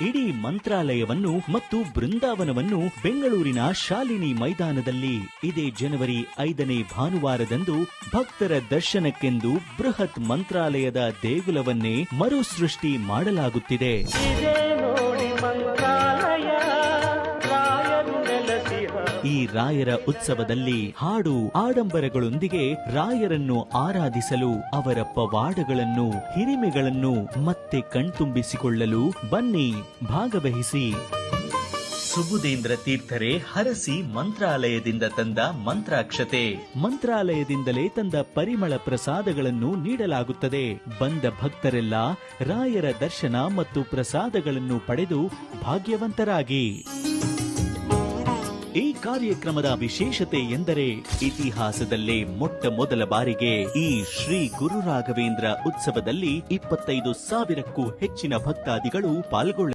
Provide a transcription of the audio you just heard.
ಇಡೀ ಮಂತ್ರಾಲಯವನ್ನು ಮತ್ತು ಬೃಂದಾವನವನ್ನು ಬೆಂಗಳೂರಿನ ಶಾಲಿನಿ ಮೈದಾನದಲ್ಲಿ ಇದೇ ಜನವರಿ ಐದನೇ ಭಾನುವಾರದಂದು ಭಕ್ತರ ದರ್ಶನಕ್ಕೆಂದು ಬೃಹತ್ ಮಂತ್ರಾಲಯದ ದೇಗುಲವನ್ನೇ ಮರುಸೃಷ್ಟಿ ಮಾಡಲಾಗುತ್ತಿದೆ. ಈ ರಾಯರ ಉತ್ಸವದಲ್ಲಿ ಹಾಡು ಆಡಂಬರಗಳೊಂದಿಗೆ ರಾಯರನ್ನು ಆರಾಧಿಸಲು ಅವರ ಪವಾಡಗಳನ್ನು, ಹಿರಿಮೆಗಳನ್ನು ಮತ್ತೆ ಕಣ್ತುಂಬಿಸಿಕೊಳ್ಳಲು ಬನ್ನಿ, ಭಾಗವಹಿಸಿ. ಸುಬುಧೇಂದ್ರ ತೀರ್ಥರೇ ಹರಸಿ ಮಂತ್ರಾಲಯದಿಂದ ತಂದ ಮಂತ್ರಾಕ್ಷತೆ. ಮಂತ್ರಾಲಯದಿಂದಲೇ ತಂದ ಪರಿಮಳ ಪ್ರಸಾದಗಳನ್ನು ನೀಡಲಾಗುತ್ತದೆ. ಬಂದ ಭಕ್ತರೆಲ್ಲ ರಾಯರ ದರ್ಶನ ಮತ್ತು ಪ್ರಸಾದಗಳನ್ನು ಪಡೆದು ಭಾಗ್ಯವಂತರಾಗಿ. ಈ ಕಾರ್ಯಕ್ರಮದ ವಿಶೇಷತೆ ಎಂದರೆ ಇತಿಹಾಸದಲ್ಲೇ ಮೊಟ್ಟ ಮೊದಲ ಬಾರಿಗೆ ಈ ಶ್ರೀ ಗುರು ರಾಘವೇಂದ್ರ ಉತ್ಸವದಲ್ಲಿ ಇಪ್ಪತ್ತೈದು ಸಾವಿರಕ್ಕೂ ಹೆಚ್ಚಿನ ಭಕ್ತಾದಿಗಳು ಪಾಲ್ಗೊಳ್ಳ